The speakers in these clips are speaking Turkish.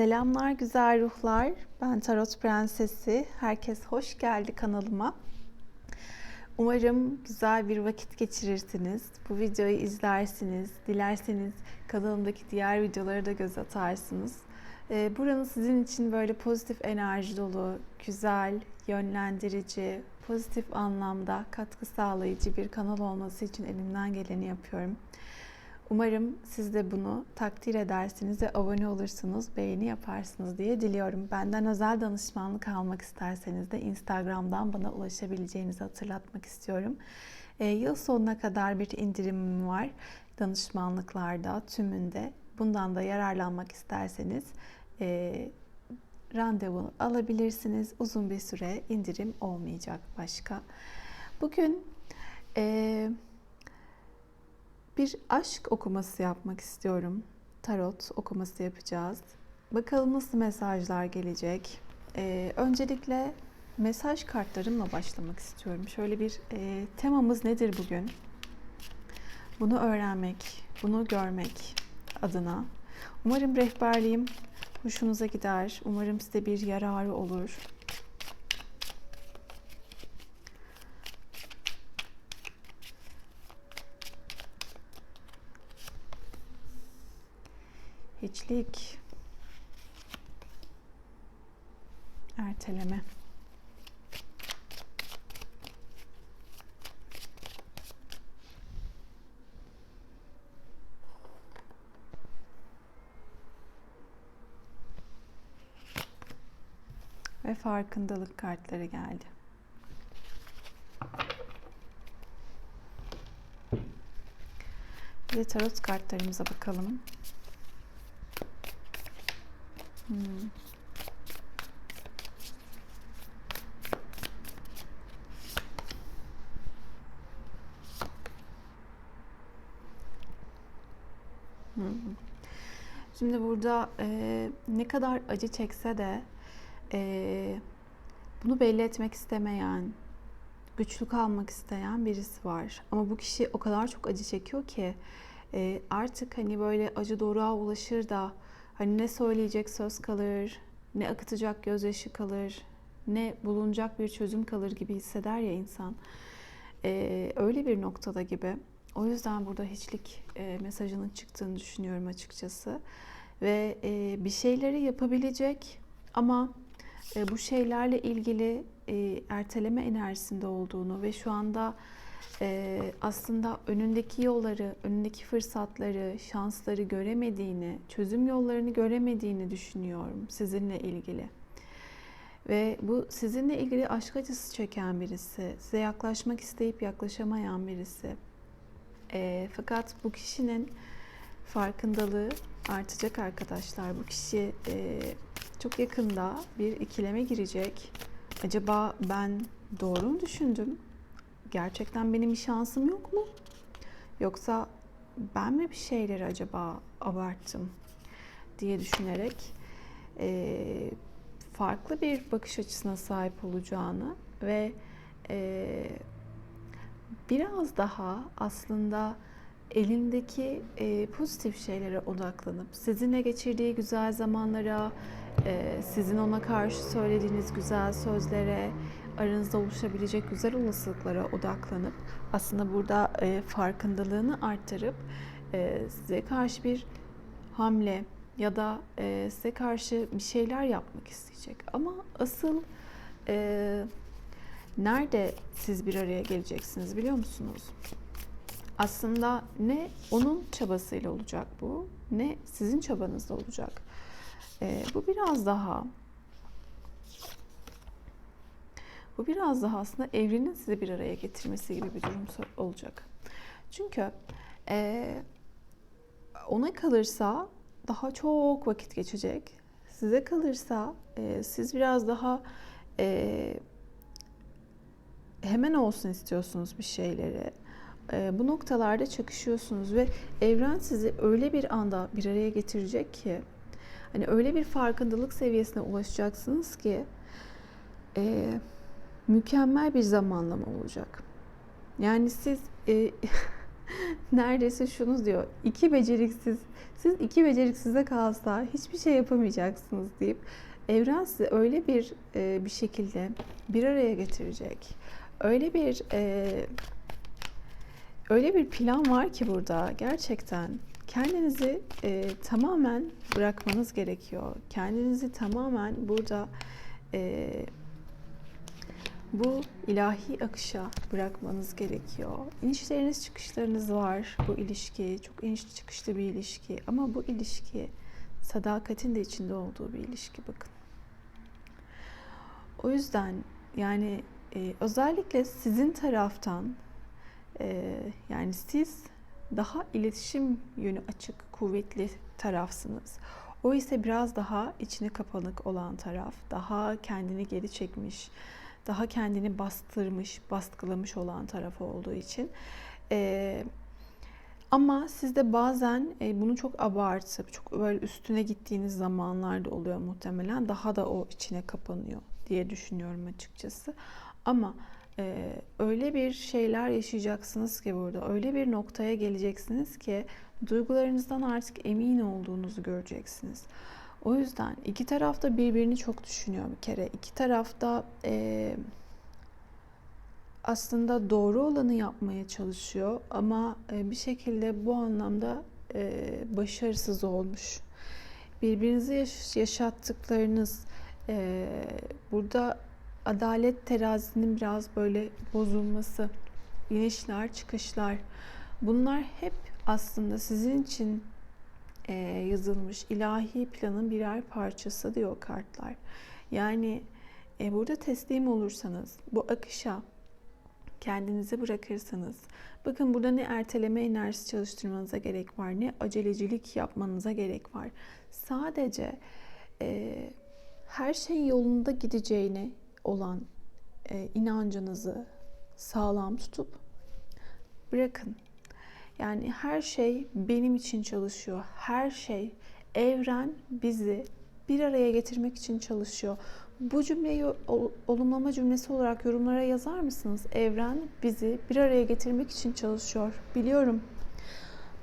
Selamlar güzel ruhlar. Ben Tarot Prensesi. Herkes hoş geldi kanalıma. Umarım güzel bir vakit geçirirsiniz. Bu videoyu izlersiniz. Dilerseniz kanalımdaki diğer videolara da göz atarsınız. Ee, Buranın sizin için böyle pozitif enerji dolu, güzel, yönlendirici, pozitif anlamda katkı sağlayıcı bir kanal olması için elimden geleni yapıyorum. Umarım siz de bunu takdir edersiniz ve abone olursunuz, beğeni yaparsınız diye diliyorum. Benden özel danışmanlık almak isterseniz de Instagram'dan bana ulaşabileceğinizi hatırlatmak istiyorum. E, yıl sonuna kadar bir indirimim var danışmanlıklarda, tümünde. Bundan da yararlanmak isterseniz e, randevu alabilirsiniz. Uzun bir süre indirim olmayacak başka. Bugün... E, bir aşk okuması yapmak istiyorum. Tarot okuması yapacağız. Bakalım nasıl mesajlar gelecek. Ee, öncelikle mesaj kartlarımla başlamak istiyorum. Şöyle bir e, temamız nedir bugün? Bunu öğrenmek, bunu görmek adına. Umarım rehberliğim hoşunuza gider. Umarım size bir yararı olur. Hiçlik. Erteleme. Ve farkındalık kartları geldi. Bir de tarot kartlarımıza bakalım. Hmm. Hmm. Şimdi burada e, ne kadar acı çekse de e, bunu belli etmek istemeyen, güçlü kalmak isteyen birisi var. Ama bu kişi o kadar çok acı çekiyor ki e, artık hani böyle acı doruğa ulaşır da Hani ne söyleyecek söz kalır, ne akıtacak gözyaşı kalır, ne bulunacak bir çözüm kalır gibi hisseder ya insan. Ee, öyle bir noktada gibi. O yüzden burada hiçlik e, mesajının çıktığını düşünüyorum açıkçası. Ve e, bir şeyleri yapabilecek ama e, bu şeylerle ilgili e, erteleme enerjisinde olduğunu ve şu anda e, aslında önündeki yolları, önündeki fırsatları, şansları göremediğini, çözüm yollarını göremediğini düşünüyorum sizinle ilgili. Ve bu sizinle ilgili aşk acısı çeken birisi, size yaklaşmak isteyip yaklaşamayan birisi. E, fakat bu kişinin farkındalığı artacak arkadaşlar. Bu kişi e, çok yakında bir ikileme girecek. Acaba ben doğru mu düşündüm? Gerçekten benim bir şansım yok mu? Yoksa ben mi bir şeyleri acaba abarttım diye düşünerek e, farklı bir bakış açısına sahip olacağını ve e, biraz daha aslında elindeki e, pozitif şeylere odaklanıp sizinle geçirdiği güzel zamanlara, e, sizin ona karşı söylediğiniz güzel sözlere, aranızda oluşabilecek güzel olasılıklara odaklanıp aslında burada e, farkındalığını arttırıp e, size karşı bir hamle ya da e, size karşı bir şeyler yapmak isteyecek. Ama asıl e, nerede siz bir araya geleceksiniz biliyor musunuz? Aslında ne onun çabasıyla olacak bu, ne sizin çabanızla olacak. E, bu biraz daha Bu biraz daha aslında evrenin sizi bir araya getirmesi gibi bir durum olacak. Çünkü e, ona kalırsa daha çok vakit geçecek. Size kalırsa e, siz biraz daha e, hemen olsun istiyorsunuz bir şeyleri. E, bu noktalarda çakışıyorsunuz ve evren sizi öyle bir anda bir araya getirecek ki hani öyle bir farkındalık seviyesine ulaşacaksınız ki e, mükemmel bir zamanlama olacak. Yani siz e, neredeyse şunu diyor. İki beceriksiz, siz iki beceriksize kalsa hiçbir şey yapamayacaksınız deyip evren sizi öyle bir e, bir şekilde bir araya getirecek. Öyle bir e, öyle bir plan var ki burada gerçekten kendinizi e, tamamen bırakmanız gerekiyor. Kendinizi tamamen burada e, bu ilahi akışa bırakmanız gerekiyor. İnişleriniz çıkışlarınız var bu ilişki. Çok inişli çıkışlı bir ilişki. Ama bu ilişki sadakatin de içinde olduğu bir ilişki bakın. O yüzden yani e, özellikle sizin taraftan e, yani siz daha iletişim yönü açık, kuvvetli tarafsınız. O ise biraz daha içine kapanık olan taraf, daha kendini geri çekmiş, daha kendini bastırmış, baskılamış olan tarafı olduğu için. Ee, ama sizde bazen e, bunu çok abartıp, çok böyle üstüne gittiğiniz zamanlarda oluyor muhtemelen. Daha da o içine kapanıyor diye düşünüyorum açıkçası. Ama e, öyle bir şeyler yaşayacaksınız ki burada, öyle bir noktaya geleceksiniz ki duygularınızdan artık emin olduğunuzu göreceksiniz. O yüzden iki taraf da birbirini çok düşünüyor bir kere. İki tarafta e, aslında doğru olanı yapmaya çalışıyor ama e, bir şekilde bu anlamda e, başarısız olmuş. Birbirinizi yaş- yaşattıklarınız e, burada adalet terazisinin biraz böyle bozulması, inişler, çıkışlar bunlar hep aslında sizin için e, yazılmış ilahi planın birer parçası diyor kartlar. Yani e, burada teslim olursanız, bu akışa kendinizi bırakırsanız, bakın burada ne erteleme enerjisi çalıştırmanıza gerek var, ne acelecilik yapmanıza gerek var. Sadece e, her şey yolunda gideceğine olan e, inancınızı sağlam tutup bırakın. Yani her şey benim için çalışıyor. Her şey evren bizi bir araya getirmek için çalışıyor. Bu cümleyi olumlama cümlesi olarak yorumlara yazar mısınız? Evren bizi bir araya getirmek için çalışıyor. Biliyorum.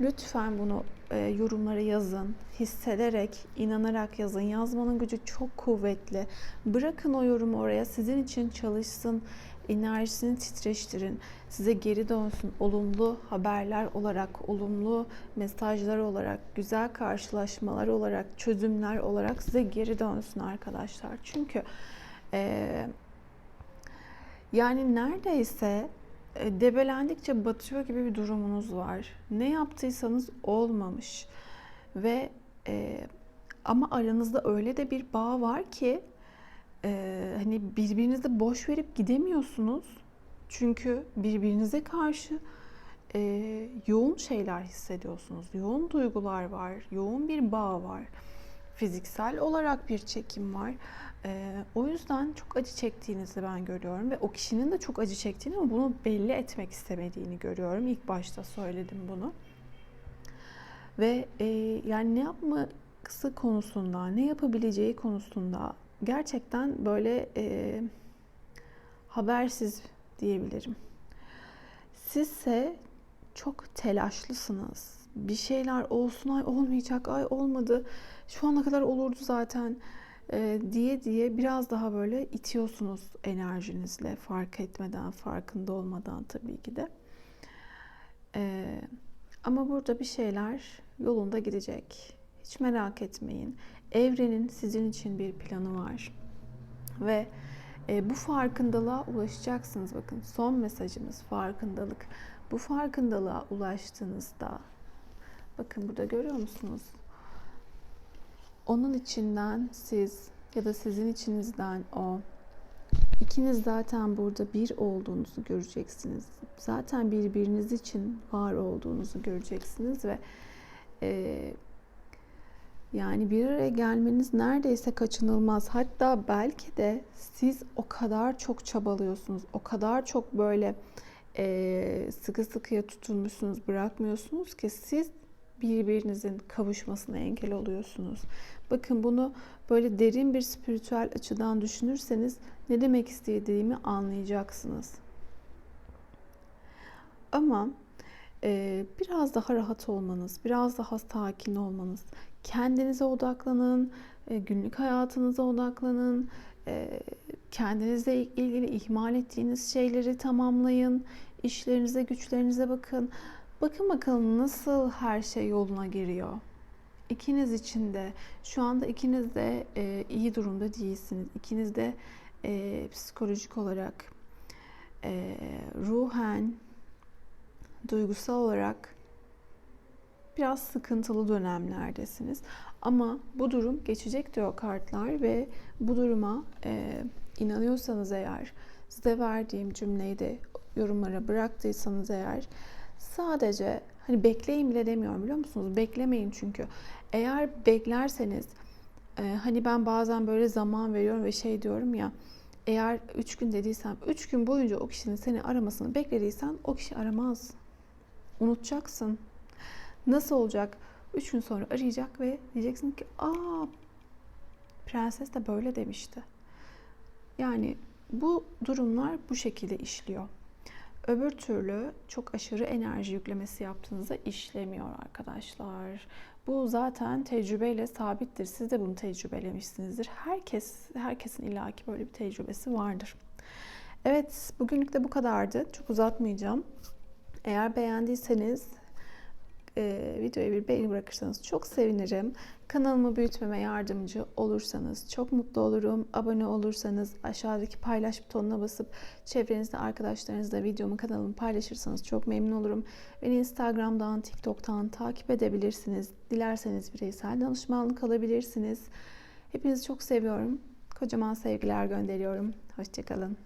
Lütfen bunu e, yorumlara yazın. Hissederek, inanarak yazın. Yazmanın gücü çok kuvvetli. Bırakın o yorumu oraya. Sizin için çalışsın enerjisini titreştirin. Size geri dönsün. Olumlu haberler olarak, olumlu mesajlar olarak, güzel karşılaşmalar olarak, çözümler olarak size geri dönsün arkadaşlar. Çünkü e, yani neredeyse e, debelendikçe batıyor gibi bir durumunuz var. Ne yaptıysanız olmamış. Ve e, ama aranızda öyle de bir bağ var ki e, hani birbirinizi boş verip gidemiyorsunuz. Çünkü birbirinize karşı e, yoğun şeyler hissediyorsunuz. Yoğun duygular var, yoğun bir bağ var. Fiziksel olarak bir çekim var. E, o yüzden çok acı çektiğinizi ben görüyorum ve o kişinin de çok acı çektiğini ama bunu belli etmek istemediğini görüyorum. İlk başta söyledim bunu. Ve e, yani ne yapması konusunda, ne yapabileceği konusunda gerçekten böyle e, habersiz diyebilirim. Sizse çok telaşlısınız. Bir şeyler olsun ay olmayacak ay olmadı şu ana kadar olurdu zaten e, diye diye biraz daha böyle itiyorsunuz enerjinizle fark etmeden farkında olmadan tabii ki de. E, ama burada bir şeyler yolunda gidecek. Hiç merak etmeyin. Evrenin sizin için bir planı var. Ve e, bu farkındalığa ulaşacaksınız. Bakın son mesajımız farkındalık. Bu farkındalığa ulaştığınızda bakın burada görüyor musunuz? Onun içinden siz ya da sizin içinizden o ikiniz zaten burada bir olduğunuzu göreceksiniz. Zaten birbiriniz için var olduğunuzu göreceksiniz ve e, yani bir araya gelmeniz neredeyse kaçınılmaz. Hatta belki de siz o kadar çok çabalıyorsunuz, o kadar çok böyle e, sıkı sıkıya tutunmuşsunuz, bırakmıyorsunuz ki siz birbirinizin kavuşmasına engel oluyorsunuz. Bakın bunu böyle derin bir spiritüel açıdan düşünürseniz ne demek istediğimi anlayacaksınız. Ama e, biraz daha rahat olmanız, biraz daha sakin olmanız, kendinize odaklanın, e, günlük hayatınıza odaklanın, e, kendinizle ilgili ihmal ettiğiniz şeyleri tamamlayın, işlerinize, güçlerinize bakın. Bakın bakalım nasıl her şey yoluna giriyor. İkiniz için de şu anda ikiniz de e, iyi durumda değilsiniz. İkiniz de psikolojik olarak, ruhen, duygusal olarak biraz sıkıntılı dönemlerdesiniz. Ama bu durum geçecek diyor kartlar ve bu duruma e, inanıyorsanız eğer size verdiğim cümleyi de yorumlara bıraktıysanız eğer sadece hani bekleyin bile demiyorum biliyor musunuz? Beklemeyin çünkü. Eğer beklerseniz e, hani ben bazen böyle zaman veriyorum ve şey diyorum ya eğer 3 gün dediysem 3 gün boyunca o kişinin seni aramasını beklediysen o kişi aramaz. Unutacaksın. Nasıl olacak? Üç gün sonra arayacak ve diyeceksin ki aa prenses de böyle demişti. Yani bu durumlar bu şekilde işliyor. Öbür türlü çok aşırı enerji yüklemesi yaptığınızda işlemiyor arkadaşlar. Bu zaten tecrübeyle sabittir. Siz de bunu tecrübelemişsinizdir. Herkes herkesin illaki böyle bir tecrübesi vardır. Evet, bugünlük de bu kadardı. Çok uzatmayacağım. Eğer beğendiyseniz e, videoya bir beğeni bırakırsanız çok sevinirim. Kanalımı büyütmeme yardımcı olursanız çok mutlu olurum. Abone olursanız aşağıdaki paylaş butonuna basıp çevrenizde arkadaşlarınızla videomu kanalımı paylaşırsanız çok memnun olurum. Beni Instagram'dan, TikTok'tan takip edebilirsiniz. Dilerseniz bireysel danışmanlık alabilirsiniz. Hepinizi çok seviyorum. Kocaman sevgiler gönderiyorum. Hoşçakalın.